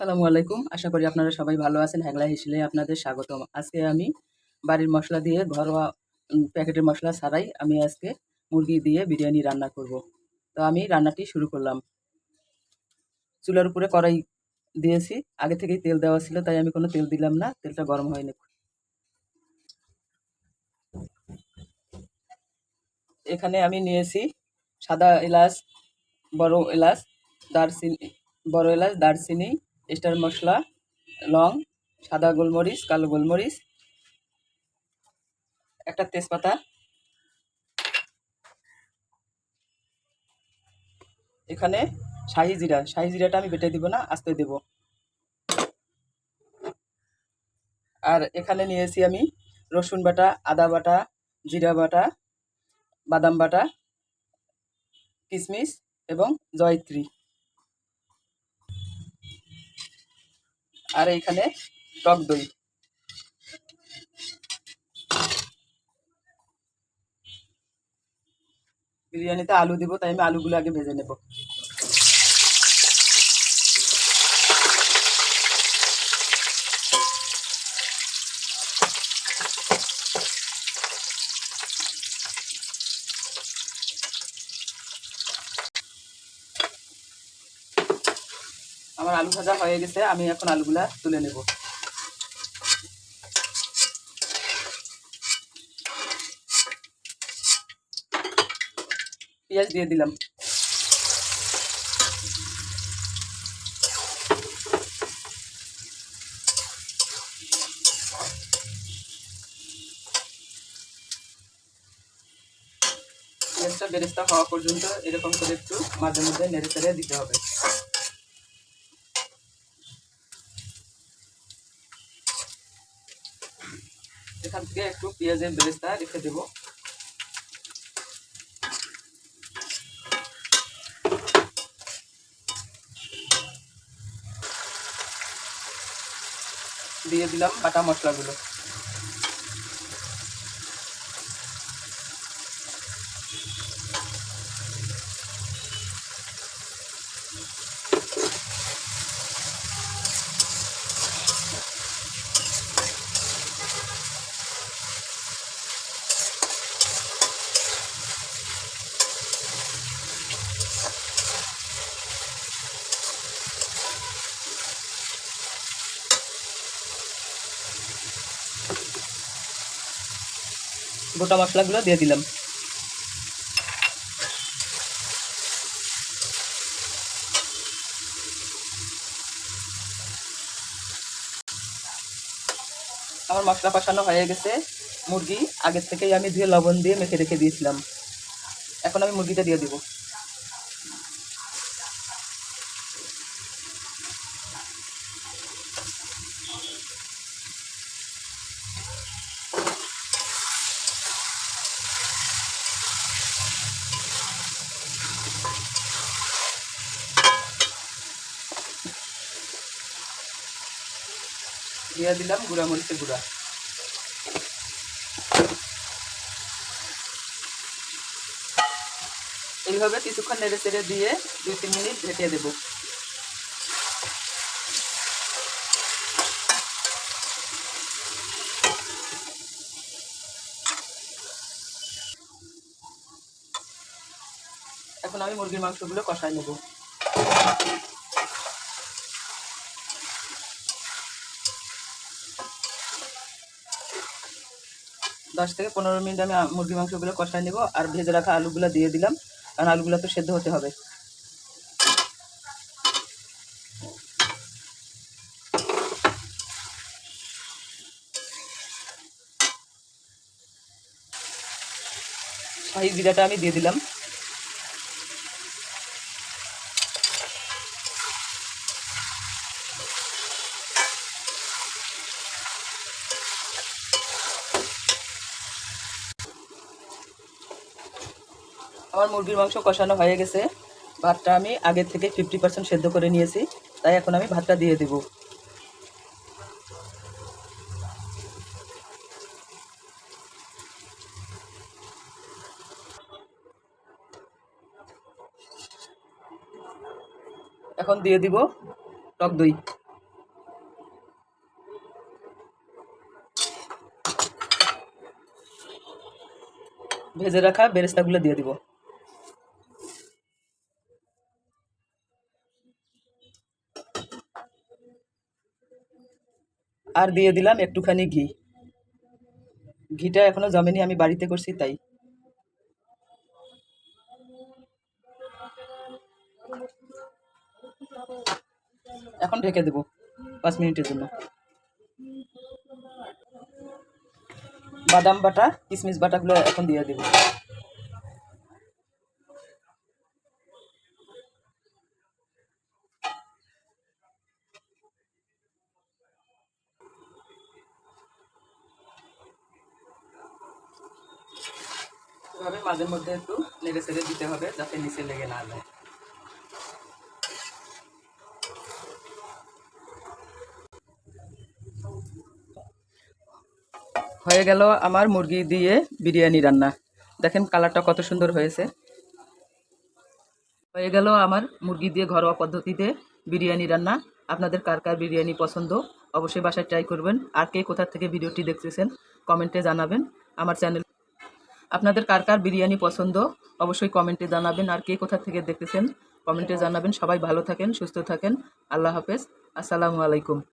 সালামু আলাইকুম। আশা করি আপনারা সবাই ভালো আছেন। হ্যাংলা হিসেলে আপনাদের স্বাগতম। আজকে আমি বাড়ির মশলা দিয়ে ঘরোয়া প্যাকেটের মশলা ছাড়াই আমি আজকে মুরগি দিয়ে বিরিয়ানি রান্না করব। তো আমি রান্নাটি শুরু করলাম। চুলার উপরে কড়াই দিয়েছি। আগে থেকেই তেল দেওয়া ছিল, তাই আমি কোনো তেল দিলাম না। তেলটা গরম হয়নি। এখানে আমি নিয়েছি সাদা এলাচ, বড় এলাচ, দারচিনি, বড় এলাচ, দারচিনি স্টার মশলা, লং, সাদা গোলমরিচ, কালো গোলমরিচ, একটা তেজপাতা, এখানে শাহি জিরা, শাহি জিরাটা আমি বেটে দিব না, আস্তে দেব। আর এখানে নিয়েছি আমি রসুন বাটা, আদা বাটা, জিরা বাটা, বাদাম বাটা কিশমিশ এবং জয়ত্রী। আর এইখানে টক দই। বিরিয়ানিতে আলু দিব তাই আমি আলুগুলো আগে ভেজে নেব। আমার আলু ভাজা হয়ে গেছে, আমি এখন আলুগুলা তুলে নেব। পেঁয়াজ দিয়ে দিলাম। পেঁয়াজটা বেরেস্তা হওয়া পর্যন্ত এরকম করে একটু মাঝে মধ্যে নেড়ে চেড়ে দিতে হবে। এখান থেকে একটু পেঁয়াজের বেরেস্তা রেখে দেব। দিয়ে দিলাম বাটা মশলাগুলো। গোটা মশলাগুলো দিয়ে দিলাম। আমার মশলা কষানো হয়ে গেছে। মুরগি আগের থেকেই আমি ধুয়ে লবণ দিয়ে মেখে রেখে দিয়েছিলাম। এখন আমি মুরগিটা দিয়ে দিব। দিয়ে দিলাম গুঁড়া মরিচের গুঁড়া। এইভাবে কিছুক্ষণ নেড়ে চেড়ে দিয়ে দুই তিন মিনিট ঢেকে দেবো। এখন আমি মুরগির মাংসগুলো কষায় নেব। দশ থেকে পনেরো মিনিট আমি মুরগি মাংসগুলো কষাই নেব আর ভেজে রাখা আলুগুলো দিয়ে দিলাম। কারণ আলুগুলো তো সেদ্ধ হতে হবে। শাহি জিরাটা আমি দিয়ে দিলাম। আমার মুরগির মাংস কষানো হয়ে গেছে। ভাতটা আমি আগের থেকে ফিফটি পার্সেন্ট সেদ্ধ করে নিয়েছি। তাই এখন আমি ভাতটা দিয়ে দেব। এখন দিয়ে দিব টক দই। ভেজে রাখা বেরেস্তাগুলো দিয়ে দিব। আর দিয়ে দিলাম একটুখানি ঘি। ঘিটা এখনও জমেনি, আমি বাড়িতে করছি তাই। এখন ঢেকে দেবো পাঁচ মিনিটের জন্য। বাদাম বাটা কিশমিশ বাটাগুলো এখন দিয়ে দেবো। মাঝে মধ্যে একটু নেড়ে ছেড়ে দিতে হবে যাতে নিচে লেগে না যায়। হয়ে গেল আমার মুরগি দিয়ে বিরিয়ানি রান্না। দেখেন কালারটা কত সুন্দর হয়েছে। হয়ে গেল আমার মুরগি দিয়ে ঘরোয়া পদ্ধতিতে বিরিয়ানি রান্না। আপনাদের কার কার বিরিয়ানি পছন্দ অবশ্যই বাসায় ট্রাই করবেন। আর কে কোথা থেকে ভিডিওটি দেখতেছেন, কমেন্টে জানাবেন। আমার চ্যানেল আপনাদের কার কার বিরিয়ানি পছন্দ, অবশ্যই কমেন্টে জানাবেন। আর কে কোথা থেকে দেখতেছেন কমেন্টে জানাবেন। সবাই ভালো থাকেন, সুস্থ থাকেন। আল্লাহ হাফেজ। আসসালামু আলাইকুম।